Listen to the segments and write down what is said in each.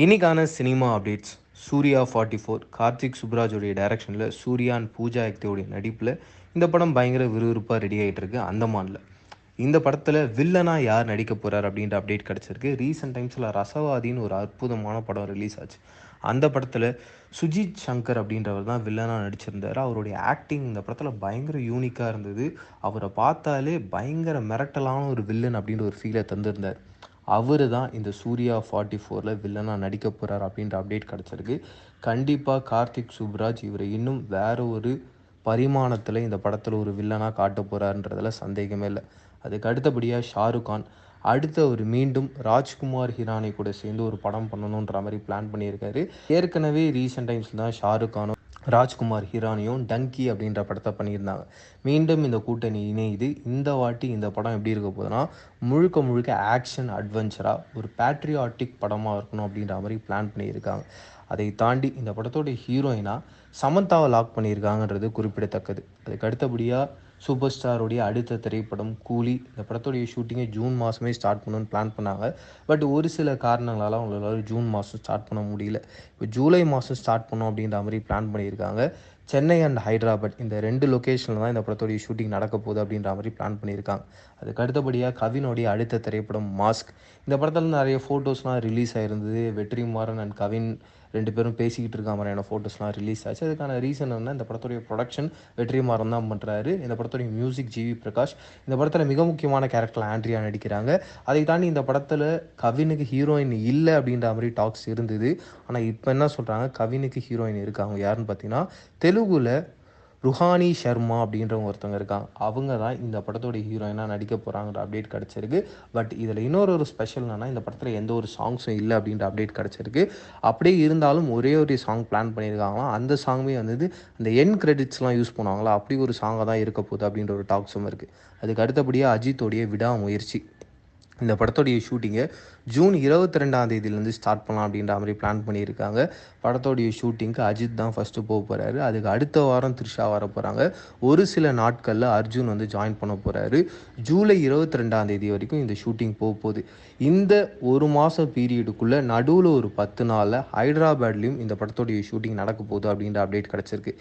இன்னைக்கான cinema updates. Suriya forty four Karthik சுப்ராஜோடைய டைரக்ஷனில் சூர்யான் பூஜா எக்தேவுடைய நடிப்பில் இந்த படம் பயங்கர விறுவிறுப்பாக ரெடி ஆகிட்டு இருக்கு அந்தமானில். இந்த படத்தில் வில்லனாக யார் நடிக்க போகிறார் அப்படின்ற அப்டேட் கிடச்சிருக்கு. ரீசெண்ட் டைம்ஸில் ரசவாதின்னு ஒரு அற்புதமான படம் ரிலீஸ் ஆச்சு. அந்த படத்தில் சுஜித் சங்கர் அப்படின்றவர் தான் வில்லனாக நடிச்சிருந்தார். அவருடைய ஆக்டிங் இந்த படத்தில் பயங்கர யூனிக்காக இருந்தது. அவரை பார்த்தாலே பயங்கர மிரட்டலான ஒரு வில்லன் அப்படின்ற ஒரு ஃபீலை தந்திருந்தார். அவர் தான் இந்த சூர்யா ஃபார்ட்டி ஃபோரில் வில்லனாக நடிக்க போகிறார் அப்படின்ற அப்டேட் கிடச்சிருக்கு. கண்டிப்பாக கார்த்திக் சுப்ராஜ் இவரை இன்னும் வேற ஒரு பரிமாணத்தில் இந்த படத்தில் ஒரு வில்லனாக காட்ட போகிறாருன்றதுல சந்தேகமே இல்லை. அதுக்கு அடுத்தபடியாக ஷாருக் கான். அடுத்த ஒரு மீண்டும் ராஜ்குமார் ஹிரானி கூட சேர்ந்து ஒரு படம் பண்ணணுன்ற மாதிரி பிளான் பண்ணியிருக்காரு. ஏற்கனவே ரீசெண்ட் டைம்ஸில் தான் ஷாருக் கானும் ராஜ்குமார் ஹிரானியும் டங்கி அப்படின்ற படத்தை பண்ணியிருந்தாங்க. மீண்டும் இந்த கூட்டணி இணையுது. இந்த வாட்டி இந்த படம் எப்படி இருக்க போகுதுன்னா முழுக்க முழுக்க ஆக்ஷன் அட்வென்ச்சராக ஒரு பேட்ரியாட்டிக் படமாக இருக்கணும் அப்படின்ற மாதிரி பிளான் பண்ணியிருக்காங்க. அதை தாண்டி இந்த படத்தோட ஹீரோயினாக சமந்தாவை லாக் பண்ணியிருக்காங்கன்றது குறிப்பிடத்தக்கது. அதுக்கு அடுத்தபடியாக சூப்பர் ஸ்டாருடைய அடுத்த திரைப்படம் கூலி இந்த படத்துடைய ஷூட்டிங்கை ஜூன் மாதமே ஸ்டார்ட் பண்ணணும்னு பிளான் பண்ணாங்க. பட் ஒரு சில காரணங்களால் அவங்களால ஜூன் மாதம் ஸ்டார்ட் பண்ண முடியல. இப்போ ஜூலை மாதம் ஸ்டார்ட் பண்ணோம் அப்படின்ற மாதிரி பிளான் பண்ணியிருக்காங்க. சென்னை அண்ட் ஹைதராபாத் இந்த ரெண்டு லொக்கேஷனில் தான் இந்த படத்துடைய ஷூட்டிங் நடக்க போகுது அப்படின்ற மாதிரி பிளான் பண்ணியிருக்காங்க. அதுக்கு அடுத்தபடியாக கவினுடைய அடுத்த திரைப்படம் மாஸ்க். இந்த படத்தில் நிறைய ஃபோட்டோஸ்லாம் ரிலீஸ் ஆயிருந்தது. வெற்றிமாறன் அண்ட் கவின் ரெண்டு பேரும் பேசிக்கிட்டு இருக்க மாதிரியான ஃபோட்டோஸ்லாம் ரிலீஸ் ஆச்சு. அதுக்கான ரீசன் என்ன? இந்த படத்துடைய ப்ரொடக்ஷன் வெற்றிமாறன் தான் பண்ணுறாரு இந்த படத்துடைய மியூசிக் ஜிவி பிரகாஷ். இந்த படத்தில் மிக முக்கியமான கேரக்டர் ஆண்ட்ரியா நடிக்கிறாங்க. அதை தாண்டி இந்த படத்தில் கவினுக்கு ஹீரோயின் இல்லை அப்படின்ற மாதிரி டாக்ஸ் இருந்தது. ஆனால் இப்போ என்ன சொல்கிறாங்க கவினுக்கு ஹீரோயின் இருக்காங்க. யாருன்னு பார்த்தீங்கன்னா தெலுங்குல ருஹானி ஷர்மா அப்படின்றவங்க ஒருத்தவங்க இருக்காங்க. அவங்க தான் இந்த படத்தோட ஹீரோயினாக நடிக்க போகிறாங்கிற அப்டேட் கிடச்சிருக்கு. பட் இதில் இன்னொரு ஒரு ஸ்பெஷல் என்னன்னா இந்த படத்தில் எந்த ஒரு சாங்ஸும் இல்லை அப்படின்ற அப்டேட் கிடச்சிருக்கு. அப்படியே இருந்தாலும் ஒரே ஒரு சாங் பிளான் பண்ணியிருக்காங்களாம் அந்த சாங்குமே வந்து அந்த என் கிரெடிட்ஸ்லாம் யூஸ் பண்ணுவாங்களா? அப்படி ஒரு சாங்காக தான் இருக்க போகுது அப்படின்ற ஒரு டாக்ஸும் இருக்குது அதுக்கு அடுத்தபடியாக அஜித்தோடைய விடாமுயற்சி. இந்த படத்தோடைய ஷூட்டிங்கை ஜூன் இருபத்தி ரெண்டாம் தேதியிலேருந்து ஸ்டார்ட் பண்ணலாம் அப்படின்ற மாதிரி பிளான் பண்ணியிருக்காங்க. படத்தோடைய ஷூட்டிங்க்கு அஜித் தான் ஃபஸ்ட்டு போக போகிறாரு அதுக்கு அடுத்த வாரம் த்ரிஷா வர போகிறாங்க ஒரு சில நாட்களில் அர்ஜுன் வந்து ஜாயின் பண்ண போகிறாரு ஜூலை இருபத்தி ரெண்டாம் தேதி வரைக்கும் இந்த ஷூட்டிங் போக போகுது. இந்த ஒரு மாதம் பீரியடுக்குள்ளே நடுவில் ஒரு பத்து நாளில் ஹைதராபாத்லேயும் இந்த படத்தோடைய ஷூட்டிங் நடக்க போகுது அப்படின்ற அப்டேட் கிடச்சிருக்கு.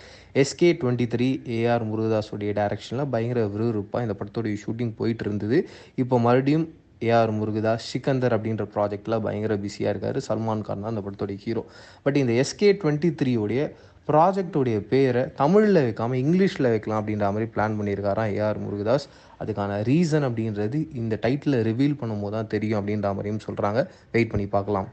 எஸ்கே டுவெண்ட்டி த்ரீ ஏஆர் முருகதாஸோடைய டைரக்ஷனில் பயங்கர விறுவிறுப்பாக இந்த படத்தோடைய ஷூட்டிங் போயிட்டு இருந்தது. இப்போ மறுபடியும் ஏஆர் முருகதாஸ் சிக்கந்தர் அப்படின்ற ப்ராஜெக்டில் பயங்கர பிஸியாக இருக்கார். சல்மான் கான் தான் அந்த படத்துடைய ஹீரோ பட் இந்த எஸ்கே டுவெண்ட்டி த்ரீயோடைய ப்ராஜெக்டுடைய பேரை தமிழில் வைக்காமல் இங்கிலீஷில் வைக்கலாம் அப்படின்ற மாதிரி பிளான் பண்ணியிருக்காராம் ஏஆர் முருகதாஸ். அதுக்கான ரீசன் அப்படின்றது இந்த டைட்டிலை ரிவீல் பண்ணும்போது தான் தெரியும் அப்படின்ற மாதிரியும் சொல்கிறாங்க வெயிட் பண்ணி பார்க்கலாம்.